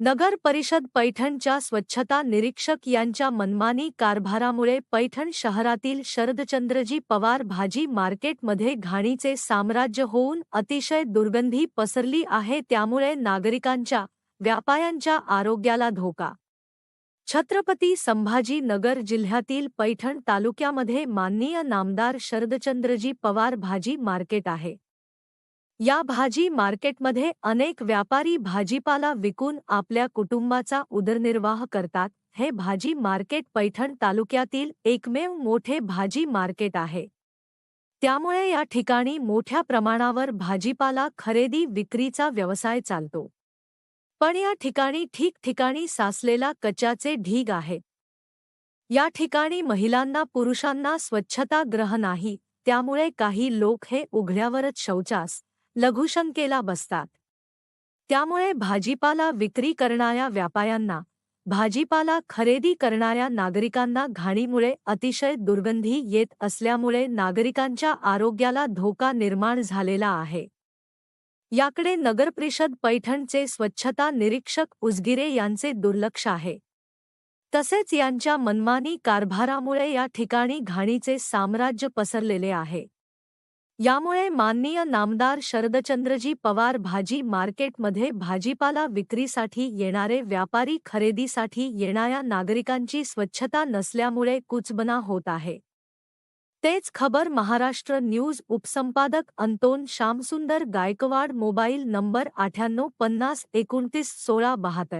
नगर परिषद पैठणच्या स्वच्छता निरीक्षक यांच्या मनमानी कारभारामुळे पैठण शहरातील शरदचंद्रजी पवार भाजी मार्केटमध्ये घाणीचे साम्राज्य होऊन अतिशय दुर्गंधी पसरली आहे त्यामुळे नागरिकांच्या व्यापाऱ्यांच्या आरोग्याला धोका. छत्रपती संभाजी नगर जिल्ह्यातील पैठण तालुक्यामध्ये माननीय नामदार शरदचंद्रजी पवार भाजी मार्केट आहे. या भाजी मार्केटमध्ये अनेक व्यापारी भाजीपाला विकून आपल्या कुटुंबाचा उदरनिर्वाह करतात. हे भाजी मार्केट पैठण तालुक्यातील एकमेव मोठे भाजी मार्केट आहे. त्यामुळे या ठिकाणी मोठ्या प्रमाणावर भाजीपाला खरेदी विक्रीचा व्यवसाय चालतो. पण या ठिकाणी ठिकठिकाणी साचलेला कचाचे ढीग आहे. या ठिकाणी महिलांना पुरुषांना स्वच्छतागृह नाही. त्यामुळे काही लोक हे उघड्यावरच शौचास लघुशंकेला बसतात. त्यामुळे भाजीपाला विक्री करणाऱ्या व्यापाऱ्यांना भाजीपाला खरेदी करणाऱ्या नागरिकांना घाणीमुळे अतिशय दुर्गंधी येत असल्यामुळे नागरिकांच्या आरोग्याला धोका निर्माण झालेला आहे. याकडे नगरपरिषद पैठणचे स्वच्छता निरीक्षक उजगिरे यांचे दुर्लक्ष आहे. तसेच यांच्या मनमानी कारभारामुळे या ठिकाणी घाणीचे साम्राज्य पसरलेले आहे. यामुळे माननीय नामदार शरदचंद्रजी पवार भाजी मार्केटमध्ये भाजीपाला विक्रीसाठी येणारे व्यापारी खरेदीसाठी येणाऱ्या नागरिकांची स्वच्छता नसल्यामुळे कुचबना होत आहे. तेच खबर महाराष्ट्र न्यूज उपसंपादक अंतोन श्यामसुंदर गायकवाड मोबाईल नंबर अठ्ठ्याण्णव पन्नास एकोणतीस सोळा बहात्तर.